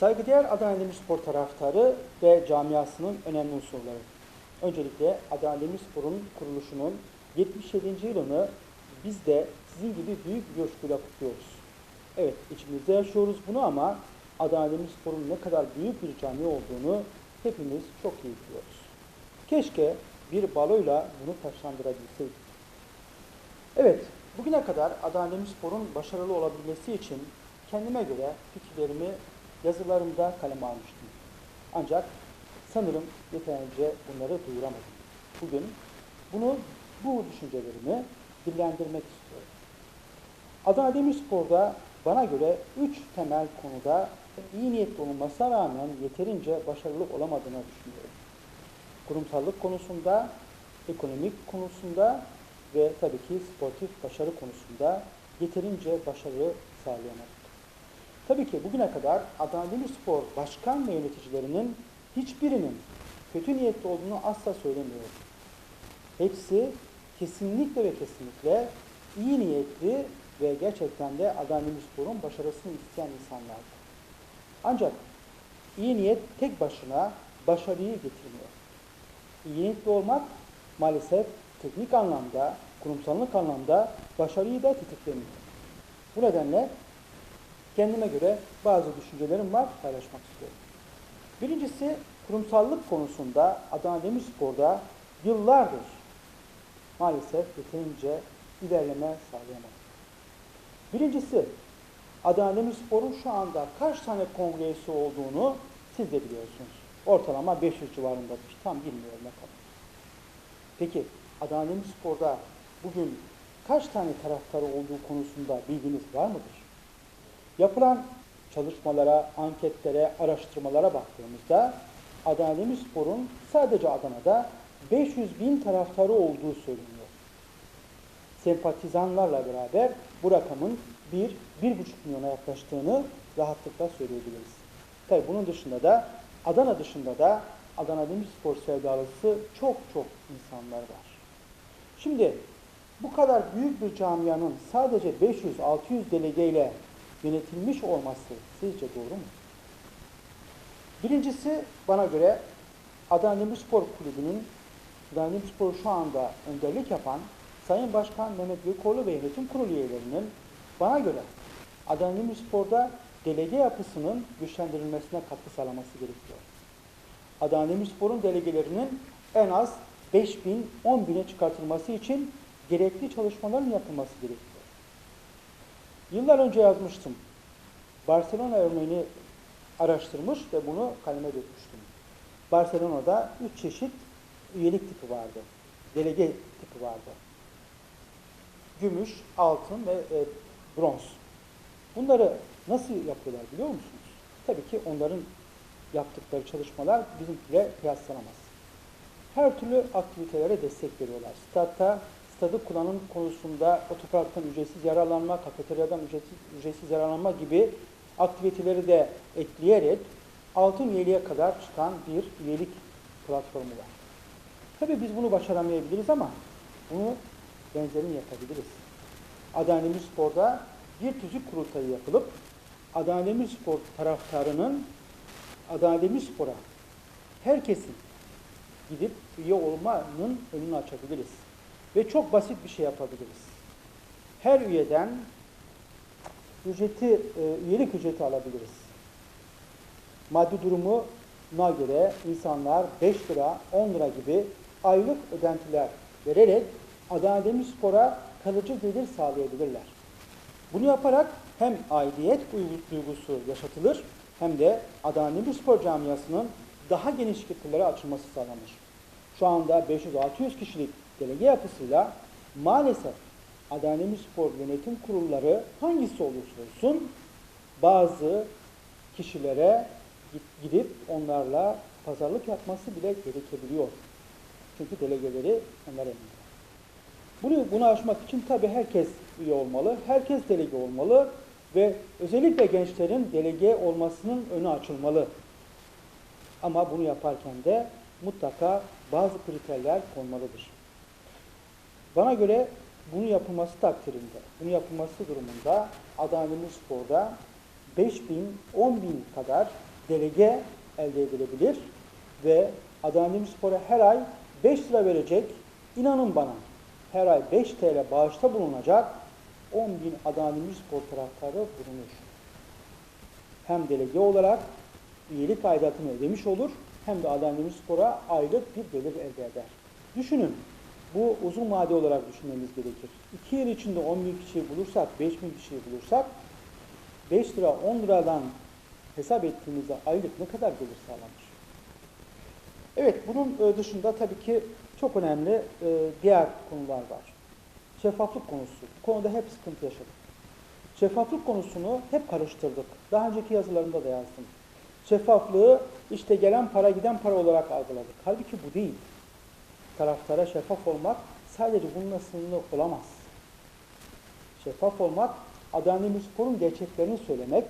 Saygıdeğer Adana Demirspor taraftarı ve camiasının önemli unsurları. Öncelikle Adana Demirspor'un kuruluşunun 77. yılını biz de sizin gibi büyük bir coşkuyla kutluyoruz. Evet içimizde yaşıyoruz bunu ama Adana Demirspor'un ne kadar büyük bir cami olduğunu hepimiz çok iyi biliyoruz. Keşke bir baloyla bunu taşlandırabilseydik. Evet, bugüne kadar Adana Demirspor'un başarılı olabilmesi için kendime göre fikirlerimi yazılarımda kaleme almıştım. Ancak sanırım yeterince bunları duyuramadım. Bugün bunu, bu düşüncelerimi dillendirmek istiyorum. Adana Demirspor'da bana göre üç temel konuda iyi niyetli olunmasına rağmen yeterince başarılı olamadığını düşünüyorum. Kurumsallık konusunda, ekonomik konusunda ve tabii ki sportif başarı konusunda yeterince başarı sağlayamadık. Tabii ki bugüne kadar Adana Demirspor başkan ve yöneticilerinin hiçbirinin kötü niyetli olduğunu asla söylemiyorum. Hepsi kesinlikle ve kesinlikle iyi niyetli ve gerçekten de Adana Demirspor'un başarısını isteyen insanlardı. Ancak iyi niyet tek başına başarıyı getirmiyor. İyi niyetli olmak maalesef teknik anlamda, kurumsallık anlamda başarıyı da tetiklemiyor. Bu nedenle kendime göre bazı düşüncelerim var, paylaşmak istiyorum. Birincisi kurumsallık konusunda Adana Demirspor'da yıllardır maalesef yeterince ilerleme sağlayamadık. Birincisi Adana Demirspor'un şu anda kaç tane kongresi olduğunu siz de biliyorsunuz. Ortalama 500 civarındadır. Tam bilmiyorum ne kadar. Peki Adana Demirspor'da bugün kaç tane taraftarı olduğu konusunda bilginiz var mıdır? Yapılan çalışmalara, anketlere, araştırmalara baktığımızda Adana Demirspor'un sadece Adana'da 500 bin taraftarı olduğu söyleniyor. Sempatizanlarla beraber bu rakamın 1-1,5 milyona yaklaştığını rahatlıkla söyleyebiliriz. Tabi bunun dışında da Adana dışında da Adana Demirspor sevdalısı çok çok insanlar var. Şimdi bu kadar büyük bir camianın sadece 500-600 delegeyle yönetilmiş olması sizce doğru mu? Birincisi bana göre Adana Demirspor Kulübü'nün Adana Demirspor şu anda önderlik yapan Sayın Başkan Mehmet Gökoğlu ve yönetim kurulu üyelerinin bana göre Adana Demirspor'da delege yapısının güçlendirilmesine katkı sağlaması gerekiyor. Adana Demirspor'un delegelerinin en az 5 bin, 10 bine çıkartılması için gerekli çalışmaların yapılması gerekiyor. Yıllar önce yazmıştım. Barcelona örneğini araştırmış ve bunu kaleme dökmüştüm. Barcelona'da üç çeşit üyelik tipi vardı. Delege tipi vardı. Gümüş, altın ve e, bronz. Bunları nasıl yapıyorlar biliyor musunuz? Tabii ki onların yaptıkları çalışmalar bizimkiyle kıyaslanamaz. Her türlü aktivitelere destek veriyorlar. Statta, stadı kullanım konusunda otoparktan ücretsiz yararlanma, kafeteryadan ücretsiz, ücretsiz yararlanma gibi aktiviteleri de ekleyerek altın üyeliğe kadar çıkan bir üyelik platformu var. Tabii biz bunu başaramayabiliriz ama bunu benzerini yapabiliriz. Adana Demirspor'da bir tüzük kurultayı yapılıp Adana Demirspor taraftarının Adana Demirspor'a herkesin gidip üye olmanın önünü açabiliriz. Ve çok basit bir şey yapabiliriz. Her üyeden ücreti, e, üyelik ücreti alabiliriz. Maddi durumuna göre insanlar 5 lira, 10 lira gibi aylık ödentiler vererek Adana Demirspor'a kalıcı gelir sağlayabilirler. Bunu yaparak hem aidiyet duygusu yaşatılır hem de Adana Demirspor camiasının daha geniş kitlelere açılması sağlanır. Şu anda 500-600 kişilik delege yapısıyla maalesef Adana Demirspor yönetim kurulları hangisi olursa olsun bazı kişilere gidip onlarla pazarlık yapması bile gerekebiliyor. Çünkü delegeleri onlar elinde. Bunu, bunu aşmak için tabii herkes üye olmalı, herkes delege olmalı ve özellikle gençlerin delege olmasının önü açılmalı. Ama bunu yaparken de mutlaka bazı kriterler konmalıdır. Bana göre bunu yapılması takdirinde, bunu yapılması durumunda Adana Demirspor'da 5 bin, 10 bin kadar delege elde edilebilir ve Adana Demirspor'a her ay 5 lira verecek, inanın bana her ay 5 TL bağışta bulunacak 10 bin Adana Demirspor taraftarı bulunur. Hem delege olarak üyelik aidatını ödemiş olur hem de Adana Demirspor'a aylık bir gelir elde eder. Düşünün, bu uzun vade olarak düşünmemiz gerekir. 2 yıl içinde 10 bin kişiyi bulursak, 5 bin kişiyi bulursak 5 lira 10 liradan hesap ettiğimizde aylık ne kadar gelir sağlanır? Evet, bunun e, dışında tabii ki çok önemli e, diğer konular var. Şeffaflık konusu. Bu konuda hep sıkıntı yaşadık. Şeffaflık konusunu hep karıştırdık. Daha önceki yazılarımda da yazdım. Şeffaflığı işte gelen para giden para olarak algıladık. Halbuki bu değil. Taraftara şeffaf olmak sadece bununla sınırlı olamaz. Şeffaf olmak Adana Demirspor'un gerçeklerini söylemek,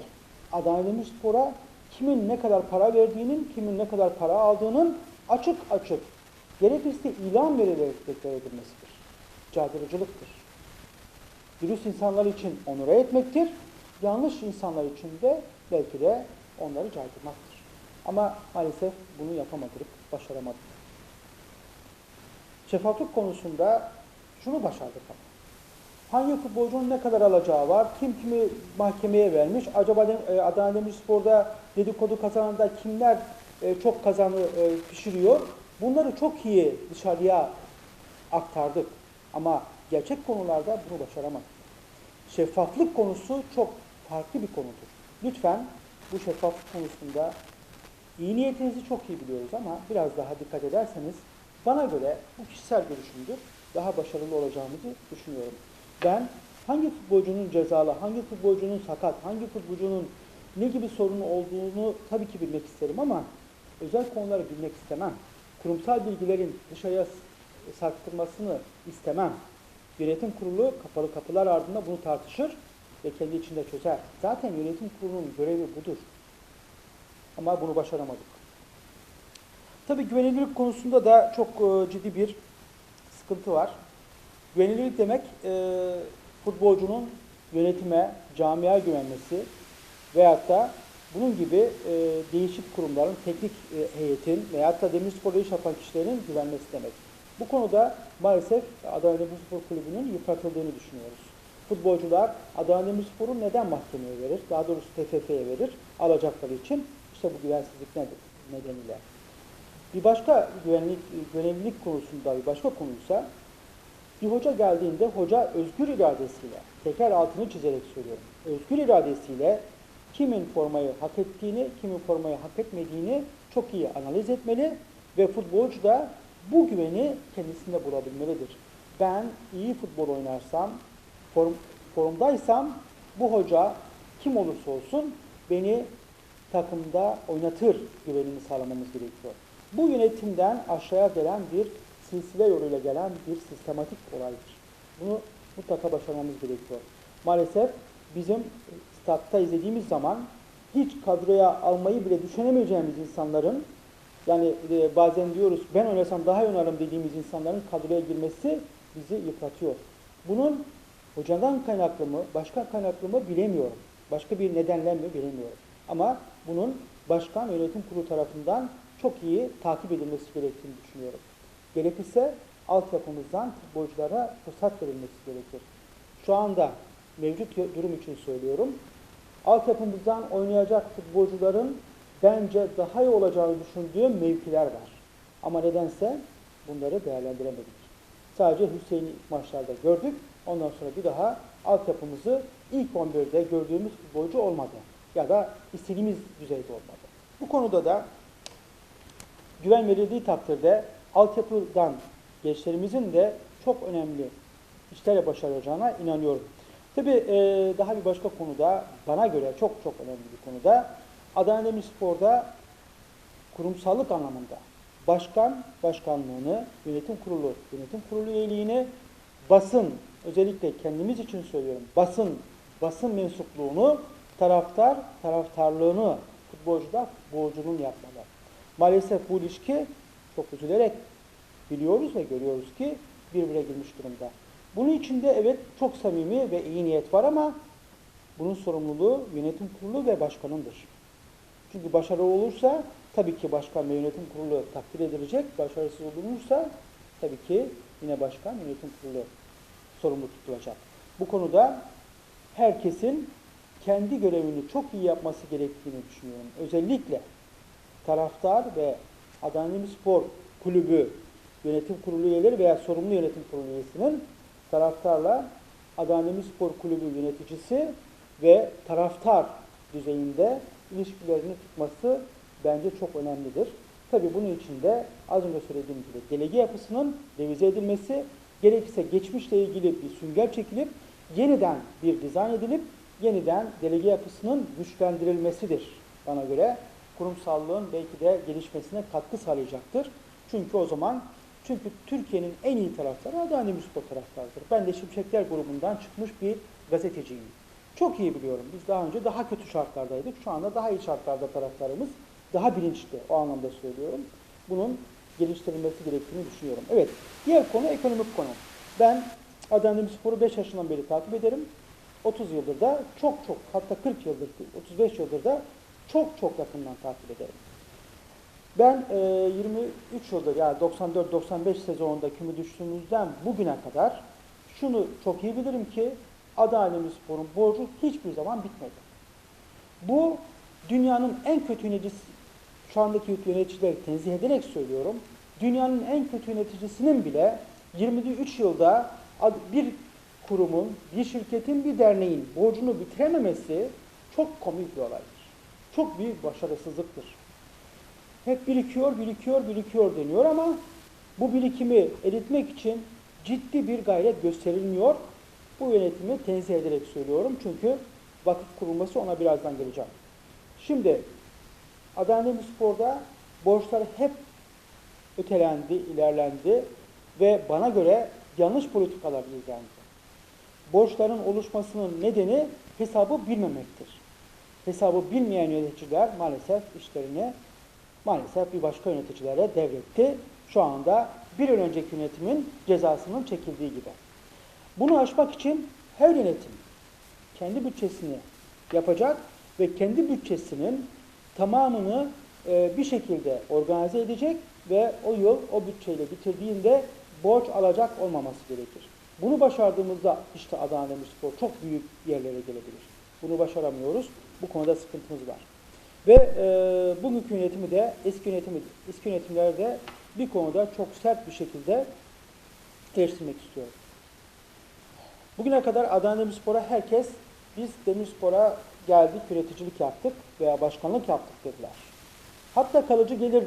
Adana Demirspor'a kimin ne kadar para verdiğinin, kimin ne kadar para aldığının açık açık, gerekirse ilan verilerek deklar edilmesidir. Caydırıcılıktır. Dürüst insanlar için onura etmektir, yanlış insanlar için de belki de onları caydırmaktır. Ama maalesef bunu yapamadık, başaramadık. Şeffaflık konusunda şunu başardık ama. Hangi futbolcunun ne kadar alacağı var, kim kimi mahkemeye vermiş, acaba e, Adana Demirspor'da dedikodu kazananda kimler e, çok kazanı e, pişiriyor, bunları çok iyi dışarıya aktardık. Ama gerçek konularda bunu başaramadık. Şeffaflık konusu çok farklı bir konudur. Lütfen bu şeffaflık konusunda iyi niyetinizi çok iyi biliyoruz ama biraz daha dikkat ederseniz bana göre bu kişisel görüşümdür. Daha başarılı olacağımızı düşünüyorum. Ben hangi futbolcunun cezalı, hangi futbolcunun sakat, hangi futbolcunun ne gibi sorunu olduğunu tabii ki bilmek isterim ama özel konuları bilmek istemem. Kurumsal bilgilerin dışarıya s- sarktırmasını istemem. Yönetim kurulu kapalı kapılar ardında bunu tartışır ve kendi içinde çözer. Zaten yönetim kurulunun görevi budur. Ama bunu başaramadık. Tabii güvenilirlik konusunda da çok e, ciddi bir sıkıntı var. Güvenilirlik demek e, futbolcunun yönetime, camia güvenmesi veyahut da bunun gibi e, değişik kurumların, teknik heyetin veyahut da Demirspor'da iş yapan kişilerin güvenmesi demek. Bu konuda maalesef Adana Demirspor Kulübü'nün yıpratıldığını düşünüyoruz. Futbolcular Adana Demirspor'u neden mahkemeye verir? Daha doğrusu TFF'ye verir alacakları için. İşte bu güvensizlik nedir? nedeniyle. Bir başka güvenlik, güvenilirlik konusunda bir başka konuysa bir hoca geldiğinde hoca özgür iradesiyle, tekrar altını çizerek söylüyorum, özgür iradesiyle kimin formayı hak ettiğini, kimin formayı hak etmediğini çok iyi analiz etmeli ve futbolcu da bu güveni kendisinde bulabilmelidir. Ben iyi futbol oynarsam, form, formdaysam bu hoca kim olursa olsun beni takımda oynatır güvenini sağlamamız gerekiyor. Bu yönetimden aşağıya gelen bir silsile yoluyla gelen bir sistematik olaydır. Bunu mutlaka başarmamız gerekiyor. Maalesef bizim statta izlediğimiz zaman hiç kadroya almayı bile düşünemeyeceğimiz insanların yani e, bazen diyoruz ben oynasam daha iyi oynarım dediğimiz insanların kadroya girmesi bizi yıpratıyor. Bunun hocadan kaynaklı mı, başka kaynaklı mı bilemiyorum. Başka bir nedenle mi bilemiyorum. Ama bunun başkan yönetim kurulu tarafından çok iyi takip edilmesi gerektiğini düşünüyorum. Gerekirse altyapımızdan futbolculara fırsat verilmesi gerekir. Şu anda mevcut durum için söylüyorum. Altyapımızdan oynayacak futbolcuların bence daha iyi olacağını düşündüğüm mevkiler var. Ama nedense bunları değerlendiremedik. Sadece Hüseyin'i maçlarda gördük. Ondan sonra bir daha altyapımızı ilk 11'de gördüğümüz futbolcu olmadı. Ya da istediğimiz düzeyde olmadı. Bu konuda da güven verildiği takdirde altyapıdan gençlerimizin de çok önemli işlerle başaracağına inanıyorum. Tabii e, daha bir başka konuda bana göre çok çok önemli bir konuda Adana Demirspor'da kurumsallık anlamında başkan başkanlığını, yönetim kurulu, yönetim kurulu üyeliğini, basın, özellikle kendimiz için söylüyorum, basın, basın mensupluğunu, taraftar, taraftarlığını futbolcuda futbolcunun yapmalı. Maalesef bu ilişki çok üzülerek biliyoruz ve görüyoruz ki birbirine girmiş durumda. Bunun içinde evet çok samimi ve iyi niyet var ama Bunun sorumluluğu yönetim kurulu ve başkanındır. Çünkü başarılı olursa tabii ki başkan ve yönetim kurulu takdir edilecek. Başarısız olunursa tabii ki yine başkan yönetim kurulu sorumlu tutulacak. Bu konuda herkesin kendi görevini çok iyi yapması gerektiğini düşünüyorum. Özellikle taraftar ve Adana Demirspor Kulübü yönetim kurulu üyeleri veya sorumlu yönetim kurulu üyesinin taraftarla Adana Demirspor Kulübü yöneticisi ve taraftar düzeyinde ilişkilerini tutması bence çok önemlidir. Tabii bunun için de az önce söylediğim gibi delege yapısının revize edilmesi, gerekirse geçmişle ilgili bir sünger çekilip yeniden bir dizayn edilip yeniden delege yapısının güçlendirilmesidir bana göre. Kurumsallığın belki de gelişmesine katkı sağlayacaktır. Çünkü o zaman çünkü Türkiye'nin en iyi taraftarı Adana Demirspor taraftarıdır. Ben de Şimşekler grubundan çıkmış bir gazeteciyim. Çok iyi biliyorum. Biz daha önce daha kötü şartlardaydık. Şu anda daha iyi şartlarda taraftarımız. Daha bilinçli. O anlamda söylüyorum. Bunun geliştirilmesi gerektiğini düşünüyorum. Evet. Diğer konu ekonomik konu. Ben Adana Demirspor'u 5 yaşından beri takip ederim. 30 yıldır da çok çok hatta 40 yıldır, 35 yıldır da çok çok yakından takip ederim. Ben e, 23 yıldır yani 94-95 sezonunda küme düştüğümüzden bugüne kadar şunu çok iyi bilirim ki Adana Demirspor'un borcu hiçbir zaman bitmedi. Bu dünyanın en kötü yöneticisi, şu andaki yöneticileri tenzih ederek söylüyorum, dünyanın en kötü yöneticisinin bile 23 yılda bir kurumun, bir şirketin, bir derneğin borcunu bitirememesi çok komik bir olaydır. Çok büyük başarısızlıktır. Hep birikiyor, birikiyor, birikiyor deniyor ama bu birikimi eritmek için ciddi bir gayret gösterilmiyor. Bu yönetimi tenzih ederek söylüyorum çünkü vakıf kurulması ona birazdan geleceğim. Şimdi Adana Demirspor'da borçlar hep ötelendi, ilerlendi ve bana göre yanlış politikalar izlendi. Borçların oluşmasının nedeni hesabı bilmemektir. Hesabı bilmeyen yöneticiler maalesef işlerini maalesef bir başka yöneticilere devretti. Şu anda bir ön önceki yönetimin cezasının çekildiği gibi. Bunu aşmak için her yönetim kendi bütçesini yapacak ve kendi bütçesinin tamamını e, bir şekilde organize edecek ve o yıl o bütçeyle bitirdiğinde borç alacak olmaması gerekir. Bunu başardığımızda işte Adana Demirspor çok büyük yerlere gelebilir. Bunu başaramıyoruz. Bu konuda sıkıntımız var. Ve e, bugünkü yönetimi de eski yönetimi eski yönetimlerde bir konuda çok sert bir şekilde eleştirmek istiyorum. Bugüne kadar Adana Demirspor'a herkes biz Demirspor'a geldik, üreticilik yaptık veya başkanlık yaptık dediler. Hatta kalıcı gelir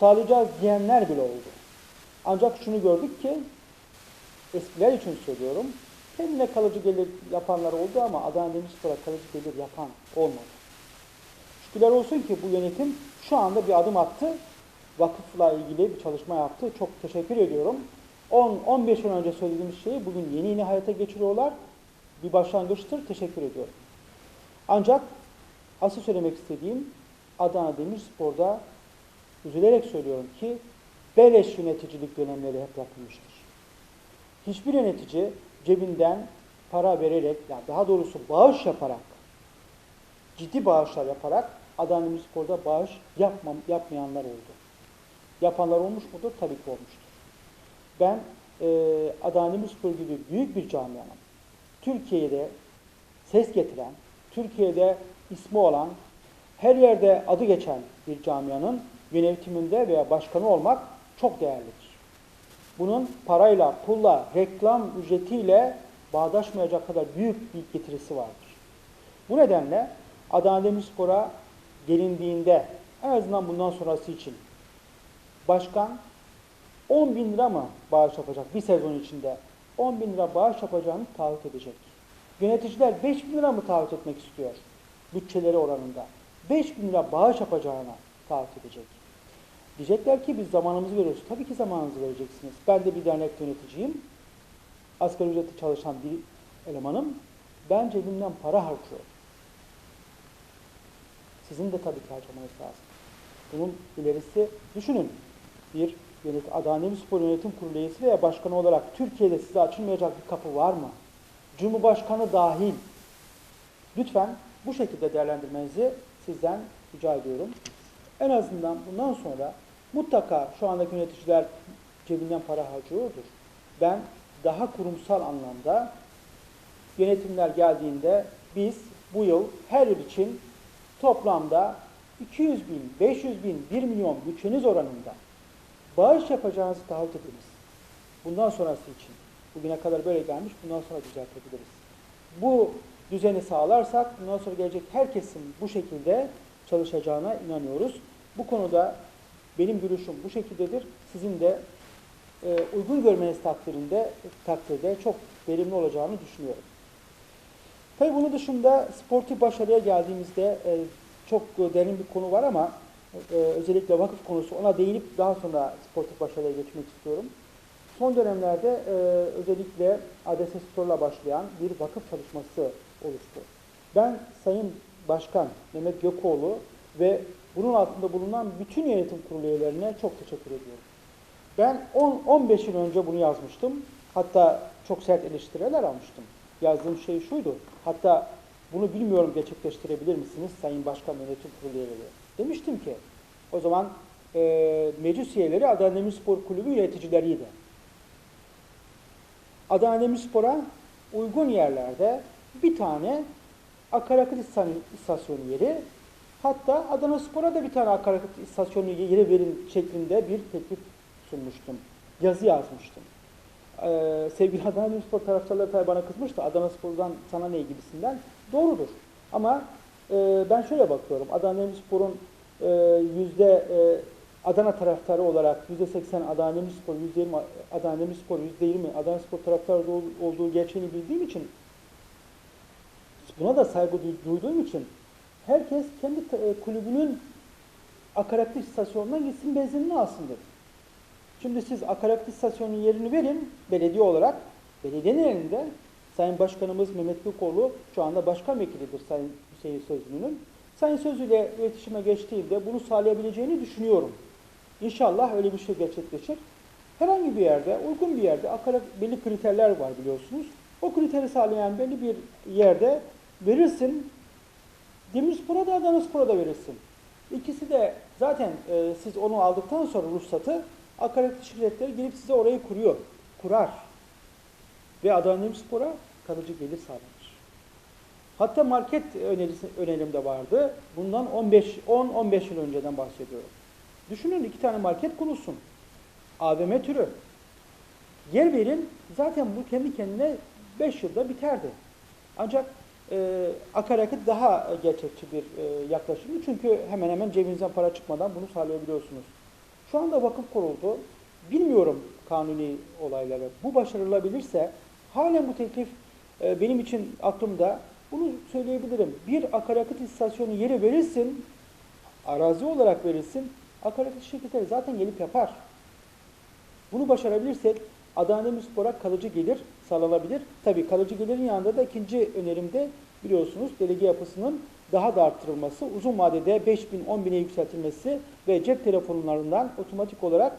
sağlayacağız diyenler bile oldu. Ancak şunu gördük ki eskiler için söylüyorum. Kendine kalıcı gelir yapanlar oldu ama Adana Demirspor'a kalıcı gelir yapan olmadı. Şükürler olsun ki bu yönetim şu anda bir adım attı. Vakıfla ilgili bir çalışma yaptı. Çok teşekkür ediyorum. 10-15 yıl önce söylediğimiz şeyi bugün yeni yeni hayata geçiriyorlar. Bir başlangıçtır. Teşekkür ediyorum. Ancak asıl söylemek istediğim Adana Demirspor'da üzülerek söylüyorum ki beleş yöneticilik dönemleri hep yapılmıştır. Hiçbir yönetici cebinden para vererek, yani daha doğrusu bağış yaparak, ciddi bağışlar yaparak Adana Demirspor'da bağış yapmam, yapmayanlar oldu. Yapanlar olmuş mudur? Tabii ki olmuştur. Ben e, Adana Demirspor gibi büyük bir camianın Türkiye'de ses getiren, Türkiye'de ismi olan, her yerde adı geçen bir camianın yönetiminde veya başkanı olmak çok değerlidir. Bunun parayla, pulla, reklam ücretiyle bağdaşmayacak kadar büyük bir getirisi vardır. Bu nedenle Adana Demirspor'a gelindiğinde en azından bundan sonrası için başkan 10 bin lira mı bağış yapacak bir sezon içinde? 10 bin lira bağış yapacağını taahhüt edecek. Yöneticiler 5 bin lira mı taahhüt etmek istiyor? Bütçeleri oranında. 5 bin lira bağış yapacağına taahhüt edecek. Diyecekler ki biz zamanımızı veriyoruz. Tabii ki zamanınızı vereceksiniz. Ben de bir dernek yöneticiyim. Asgari ücretli çalışan bir elemanım. Ben cebimden para harcıyorum. Sizin de tabii ki harcamanız lazım. Bunun ilerisi düşünün. Bir yönet Adana Demirspor Yönetim Kurulu üyesi veya başkanı olarak Türkiye'de size açılmayacak bir kapı var mı? Cumhurbaşkanı dahil Lütfen bu şekilde değerlendirmenizi sizden rica ediyorum. En azından bundan sonra mutlaka şu andaki yöneticiler cebinden para harcıyordur. Ben daha kurumsal anlamda yönetimler geldiğinde biz bu yıl her yıl için toplamda 200 bin, 500 bin, 1 milyon bütçeniz oranında bağış yapacağınızı taahhüt ediniz. Bundan sonrası için. Bugüne kadar böyle gelmiş, bundan sonra düzeltebiliriz. Bu düzeni sağlarsak bundan sonra gelecek herkesin bu şekilde çalışacağına inanıyoruz. Bu konuda benim görüşüm bu şekildedir. Sizin de e, uygun görmeniz takdirinde takdirde çok verimli olacağını düşünüyorum. Tabii bunun dışında sportif başarıya geldiğimizde e, çok derin bir konu var ama e, özellikle vakıf konusu ona değinip daha sonra sportif başarıya geçmek istiyorum. Son dönemlerde e, özellikle ADS Store'la başlayan bir vakıf çalışması oluştu. Ben Sayın Başkan Mehmet Gökoğlu ve bunun altında bulunan bütün yönetim kurulu üyelerine çok teşekkür ediyorum. Ben 10-15 yıl önce bunu yazmıştım. Hatta çok sert eleştiriler almıştım. Yazdığım şey şuydu. Hatta bunu bilmiyorum gerçekleştirebilir misiniz Sayın Başkan Yönetim Kurulu üyeleri? Demiştim ki o zaman e, meclis üyeleri Adana Demirspor Kulübü yöneticileriydi. Adana Demirspor'a uygun yerlerde bir tane akaryakıt istasyonu yeri hatta Adana Spor'a da bir tane akaryakıt istasyonu yeri verin şeklinde bir teklif sunmuştum. Yazı yazmıştım. Ee, sevgili Adana Demirspor taraftarları tabii bana kızmıştı. Adana Spor'dan sana ne gibisinden. Doğrudur. Ama e, ben şöyle bakıyorum. Adana Demirspor'un e, yüzde e, Adana taraftarı olarak yüzde seksen Adana Demirspor, yüzde yirmi Adana Demirspor, yüzde yirmi Adana Spor taraftarı olduğu gerçeğini bildiğim için buna da saygı duyduğum için herkes kendi e, kulübünün akaryakıt istasyonundan gitsin benzinini alsın dedi. Şimdi siz akaryakıt istasyonunun yerini verin belediye olarak. Belediyenin elinde Sayın Başkanımız Mehmet Gökoğlu şu anda başkan vekilidir Sayın Hüseyin Sözlü'nün. Sayın Sözlü ile iletişime geçtiğimde bunu sağlayabileceğini düşünüyorum. İnşallah öyle bir şey gerçekleşir. Herhangi bir yerde, uygun bir yerde akaryakıt belli kriterler var biliyorsunuz. O kriteri sağlayan belli bir yerde verirsin. Demirspor'a da Adanaspor'a da verirsin. İkisi de zaten e, siz onu aldıktan sonra ruhsatı akaryakıt şirketleri gelip size orayı kuruyor. Kurar. Ve Adana Demirspor'a kalıcı gelir sağlanır. Hatta market önerisi, önerim de vardı. Bundan 15 10-15 yıl önceden bahsediyorum. Düşünün iki tane market kurulsun. AVM türü. Yer verin zaten bu kendi kendine 5 yılda biterdi. Ancak e, akaryakıt daha gerçekçi bir e, yaklaşımı. Çünkü hemen hemen cebinizden para çıkmadan bunu sağlayabiliyorsunuz. Şu anda vakıf kuruldu. Bilmiyorum kanuni olayları. Bu başarılabilirse halen bu teklif e, benim için aklımda. Bunu söyleyebilirim. Bir akaryakıt istasyonu yeri verilsin, arazi olarak verilsin, akaryakıt şirketleri zaten gelip yapar. Bunu başarabilirsek Adana Demirspor'a kalıcı gelir sağlanabilir. Tabii kalıcı gelirin yanında da ikinci önerimde biliyorsunuz delege yapısının daha da arttırılması, uzun vadede 5 bin 10 bine yükseltilmesi ve cep telefonlarından otomatik olarak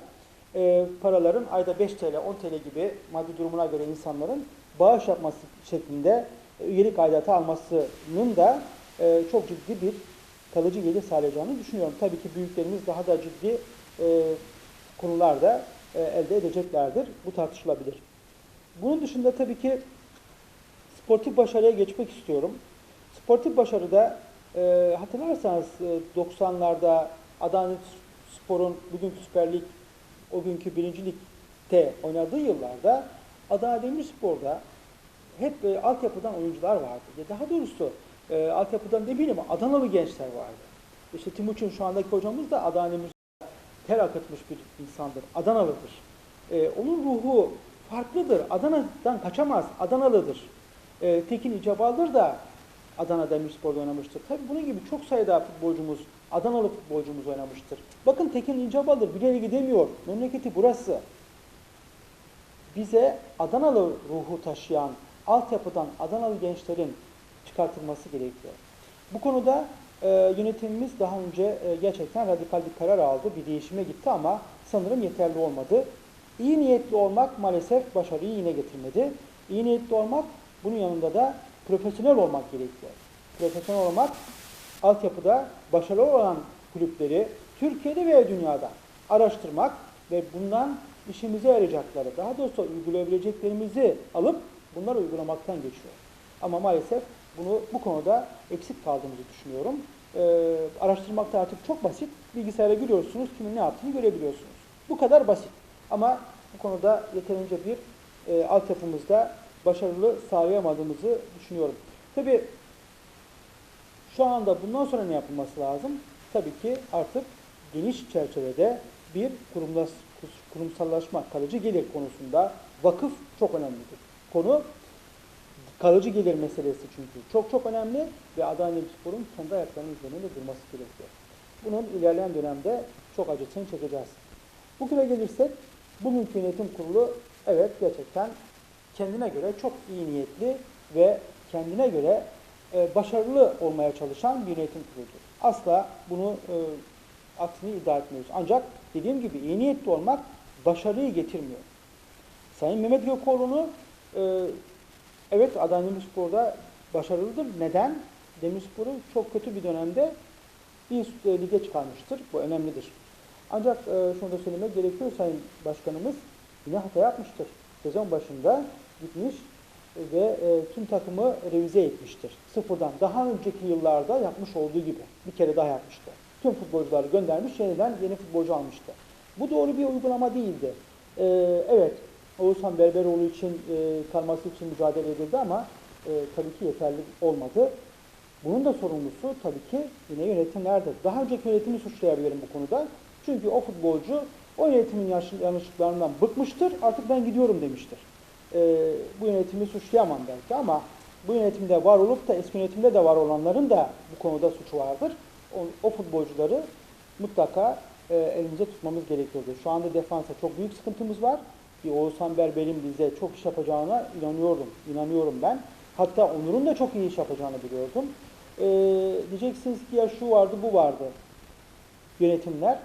e, paraların ayda 5 TL, 10 TL gibi maddi durumuna göre insanların bağış yapması şeklinde e, üyelik aidatı almasının da e, çok ciddi bir kalıcı gelir sağlayacağını düşünüyorum. Tabii ki büyüklerimiz daha da ciddi e, konularda e, elde edeceklerdir. Bu tartışılabilir. Bunun dışında tabii ki sportif başarıya geçmek istiyorum. Sportif başarıda e, hatırlarsanız e, 90'larda Adana Spor'un bugünkü Süper Lig, o günkü birinci ligde oynadığı yıllarda Adana Demirspor'da hep e, altyapıdan oyuncular vardı. Daha doğrusu e, altyapıdan demeyelim Adanalı gençler vardı. İşte Timuçin şu andaki hocamız da Adana Demirspor'da ter akıtmış bir insandır. Adanalıdır. E, onun ruhu farklıdır. Adana'dan kaçamaz. Adanalıdır. E, Tekin İcabaldır da Adana Demirspor'da oynamıştır. Tabii bunun gibi çok sayıda futbolcumuz, Adanalı futbolcumuz oynamıştır. Bakın Tekin İncebal'dır, bir yere gidemiyor. Memleketi burası. Bize Adanalı ruhu taşıyan, altyapıdan Adanalı gençlerin çıkartılması gerekiyor. Bu konuda e, yönetimimiz daha önce e, gerçekten radikal bir karar aldı, bir değişime gitti ama sanırım yeterli olmadı. İyi niyetli olmak maalesef başarıyı yine getirmedi. İyi niyetli olmak, bunun yanında da profesyonel olmak gerekiyor. profesyonel olmak, altyapıda başarılı olan kulüpleri Türkiye'de veya dünyada araştırmak ve bundan işimize yarayacakları, daha doğrusu uygulayabileceklerimizi alıp bunları uygulamaktan geçiyor. Ama maalesef bunu bu konuda eksik kaldığımızı düşünüyorum. Ee, araştırmakta artık çok basit. Bilgisayara giriyorsunuz, kimin ne yaptığını görebiliyorsunuz. Bu kadar basit. Ama bu konuda yeterince bir e, altyapımızda başarılı sağlayamadığımızı düşünüyorum. Tabii şu anda bundan sonra ne yapılması lazım? Tabii ki artık geniş çerçevede bir kurumsallaşma, kalıcı gelir konusunda vakıf çok önemlidir. Konu kalıcı gelir meselesi çünkü çok çok önemli ve Adana Demirspor'un kendi ayaklarının üzerinde durması gerekiyor. Bunun ilerleyen dönemde çok acısını çekeceğiz. Bugüne gelirsek, bugünkü yönetim kurulu evet gerçekten kendine göre çok iyi niyetli ve kendine göre e, başarılı olmaya çalışan bir yönetim kuruludur. Asla bunu e, aksini iddia etmiyoruz. Ancak dediğim gibi iyi niyetli olmak başarıyı getirmiyor. Sayın Mehmet Gökoğlu'nu e, evet Adana Demirspor'da başarılıdır. Neden? Demirspor'u çok kötü bir dönemde bir üst lige çıkarmıştır. Bu önemlidir. Ancak e, şunu da söylemek gerekiyor Sayın Başkanımız yine hata yapmıştır. Sezon başında gitmiş ve e, tüm takımı revize etmiştir. Sıfırdan daha önceki yıllarda yapmış olduğu gibi bir kere daha yapmıştı. Tüm futbolcuları göndermiş, yeniden yeni futbolcu almıştı. Bu doğru bir uygulama değildi. E, evet, Oğuzhan Berberoğlu için e, kalması için mücadele edildi ama e, tabii ki yeterli olmadı. Bunun da sorumlusu tabii ki yine yönetimlerdir. Daha önceki yönetimi suçlayabilirim bu konuda. Çünkü o futbolcu o yönetimin yanlışlıklarından bıkmıştır, artık ben gidiyorum demiştir. Ee, bu yönetimi suçlayamam belki ama bu yönetimde var olup da eski yönetimde de var olanların da bu konuda suçu vardır. O, o futbolcuları mutlaka e, elimize tutmamız gerekiyordu. Şu anda defansa çok büyük sıkıntımız var. Bir Oğuzhan Berber'in bize çok iş yapacağına inanıyordum. İnanıyorum ben. Hatta Onur'un da çok iyi iş yapacağını biliyordum. Ee, diyeceksiniz ki ya şu vardı bu vardı. Yönetimler.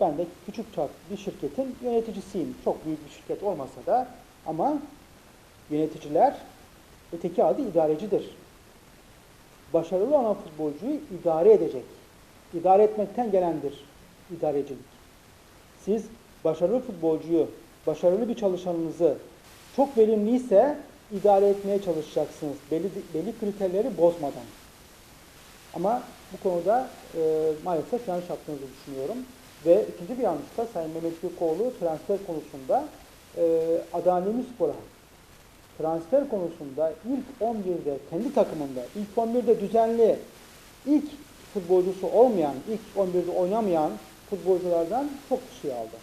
Ben de küçük bir şirketin yöneticisiyim. Çok büyük bir şirket olmasa da ama yöneticiler öteki adı idarecidir. Başarılı olan futbolcuyu idare edecek. İdare etmekten gelendir idarecilik. Siz başarılı futbolcuyu, başarılı bir çalışanınızı çok verimliyse idare etmeye çalışacaksınız. Belli, belli kriterleri bozmadan. Ama bu konuda e, maalesef yanlış yaptığınızı düşünüyorum. Ve ikinci bir yanlış da Sayın Mehmet Gökoğlu transfer konusunda e, Adana Demirspor'a transfer konusunda ilk 11'de kendi takımında ilk 11'de düzenli ilk futbolcusu olmayan, ilk 11'de oynamayan futbolculardan çok kişi aldı.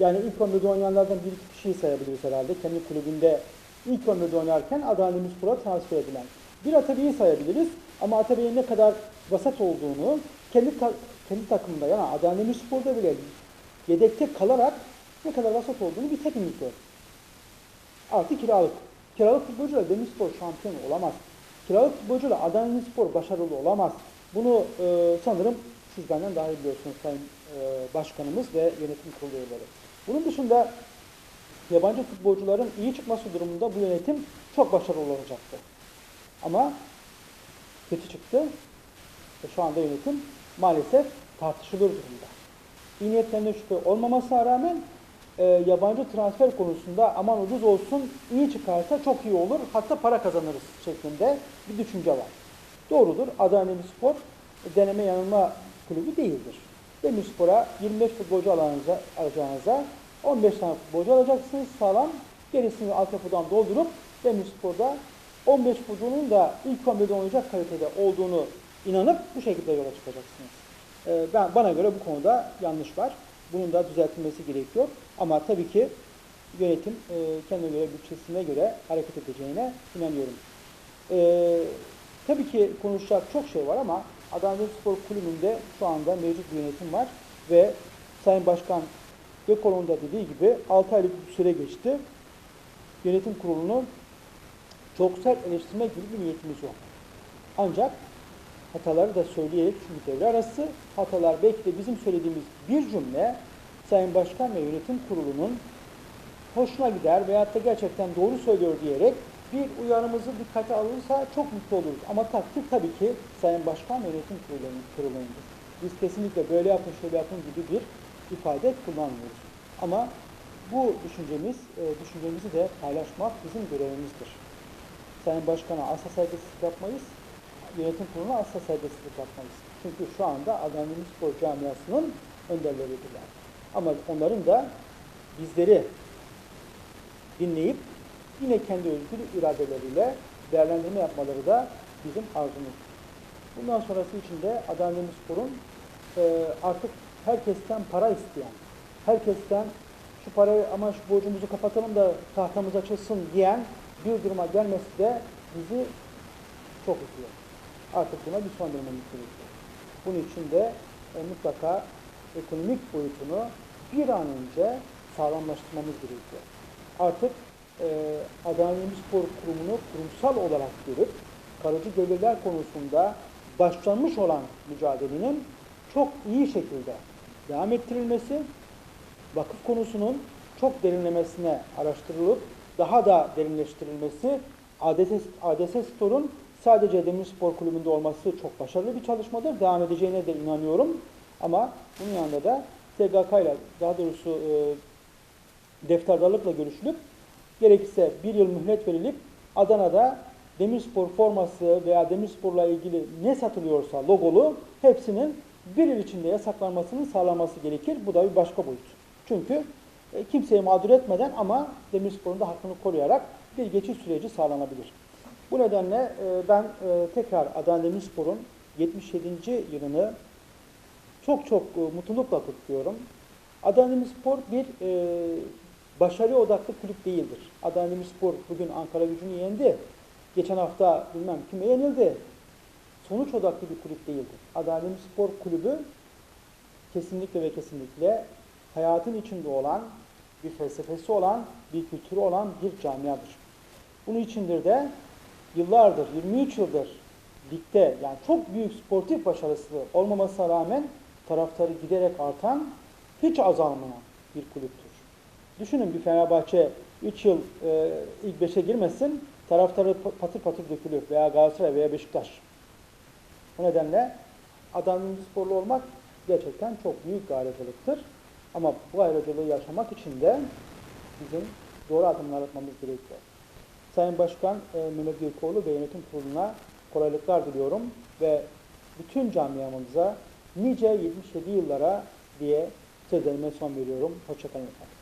Yani ilk 11'de oynayanlardan bir iki kişiyi sayabiliriz herhalde. Kendi kulübünde ilk 11'de oynarken Adana Demirspor'a transfer edilen. Bir Atabey'i sayabiliriz ama Atabey'in ne kadar vasat olduğunu kendi ta kendi takımında yani Adana Demirspor'da bile yedekte kalarak ne kadar vasat olduğunu bir hepimiz gördük. Artı kiralık. Kiralık futbolcuyla Demirspor şampiyon olamaz. Kiralık futbolcuyla Adana Demirspor başarılı olamaz. Bunu e, sanırım siz benden daha iyi biliyorsunuz Sayın e, Başkanımız ve yönetim kurulu üyeleri. Bunun dışında yabancı futbolcuların iyi çıkması durumunda bu yönetim çok başarılı olacaktı. Ama kötü çıktı ve şu anda yönetim maalesef tartışılır durumda. İyi niyetlerinde şüphe olmamasına rağmen e, yabancı transfer konusunda aman ucuz olsun, iyi çıkarsa çok iyi olur, hatta para kazanırız şeklinde bir düşünce var. Doğrudur, Adana Demirspor deneme yanılma kulübü değildir. Demirspor'a 25 futbolcu alacağınıza, alacağınıza 15 tane futbolcu alacaksınız sağlam, gerisini altyapıdan doldurup Demirspor'da 15 futbolcunun da ilk 11'de oynayacak kalitede olduğunu inanıp bu şekilde yola çıkacaksınız. Ee, ben Bana göre bu konuda yanlış var. Bunun da düzeltilmesi gerekiyor. Ama tabii ki yönetim e, kendine göre, bütçesine göre hareket edeceğine inanıyorum. Ee, tabii ki konuşacak çok şey var ama Adana Demirspor Kulübü'nde şu anda mevcut bir yönetim var ve Sayın Başkan Gökoloğlu'nun da dediği gibi 6 aylık bir süre geçti. Yönetim kurulunu çok sert eleştirmek gibi bir niyetimiz yok. Ancak hataları da söyleyerek çünkü devre arası hatalar belki de bizim söylediğimiz bir cümle Sayın Başkan ve Yönetim Kurulu'nun hoşuna gider veyahut da gerçekten doğru söylüyor diyerek bir uyarımızı dikkate alırsa çok mutlu oluruz. Ama takdir tabii ki Sayın Başkan ve Yönetim Kurulu'nun kurulundur. Biz kesinlikle böyle yapın, şöyle yapın gibi bir ifade kullanmıyoruz. Ama bu düşüncemiz, e, düşüncemizi de paylaşmak bizim görevimizdir. Sayın Başkan'a asla saygısızlık yapmayız, yönetim kuruluna asla saygısızlık yapmayız. Çünkü şu anda Adana Spor camiasının önderleridirler. Ama onların da bizleri dinleyip yine kendi özgür iradeleriyle değerlendirme yapmaları da bizim arzumuz. Bundan sonrası için de Adana Demirspor'un e, artık herkesten para isteyen, herkesten şu parayı ama şu borcumuzu kapatalım da tahtamız açılsın diyen bir duruma gelmesi de bizi çok üzüyor. Artık buna bir son vermemiz gerekiyor. Bunun için de e, mutlaka ekonomik boyutunu bir an önce sağlamlaştırmamız gerekiyor. Artık e, Adana Demirspor Kurumu'nu kurumsal olarak görüp kalıcı gelirler konusunda başlanmış olan mücadelenin çok iyi şekilde devam ettirilmesi, vakıf konusunun çok derinlemesine araştırılıp daha da derinleştirilmesi, ADS, ADS Store'un sadece Demirspor Kulübü'nde olması çok başarılı bir çalışmadır. Devam edeceğine de inanıyorum. Ama bunun yanında da SGK ile daha doğrusu e, defterdarlıkla görüşülüp gerekirse bir yıl mühlet verilip Adana'da Demirspor forması veya Demirspor'la ilgili ne satılıyorsa logolu hepsinin bir yıl içinde yasaklanmasının sağlanması gerekir. Bu da bir başka boyut. Çünkü e, kimseyi mağdur etmeden ama Demirspor'un da hakkını koruyarak bir geçiş süreci sağlanabilir. Bu nedenle e, ben e, tekrar Adana Demirspor'un 77. yılını çok çok e, mutlulukla kutluyorum. Adana Demirspor bir e, başarı odaklı kulüp değildir. Adana Demirspor bugün Ankara gücünü yendi. Geçen hafta bilmem kime yenildi. Sonuç odaklı bir kulüp değildir. Adana Demirspor kulübü kesinlikle ve kesinlikle hayatın içinde olan, bir felsefesi olan, bir kültürü olan bir camiadır. Bunun içindir de yıllardır, 23 yıldır ligde yani çok büyük sportif başarısı olmamasına rağmen taraftarı giderek artan, hiç azalmayan bir kulüptür. Düşünün bir Fenerbahçe 3 yıl e, ilk 5'e girmesin, taraftarı patır patır dökülür veya Galatasaray veya Beşiktaş. O nedenle Adana sporlu olmak gerçekten çok büyük bir ayrıcalıktır. Ama bu ayrıcalığı yaşamak için de bizim doğru adımlar atmamız gerekiyor. Sayın Başkan e, Mehmet Gökoğlu ve yönetim kuruluna kolaylıklar diliyorum ve bütün camiamıza nice 77 yıllara diye sözlerime son veriyorum. Hoşçakalın efendim.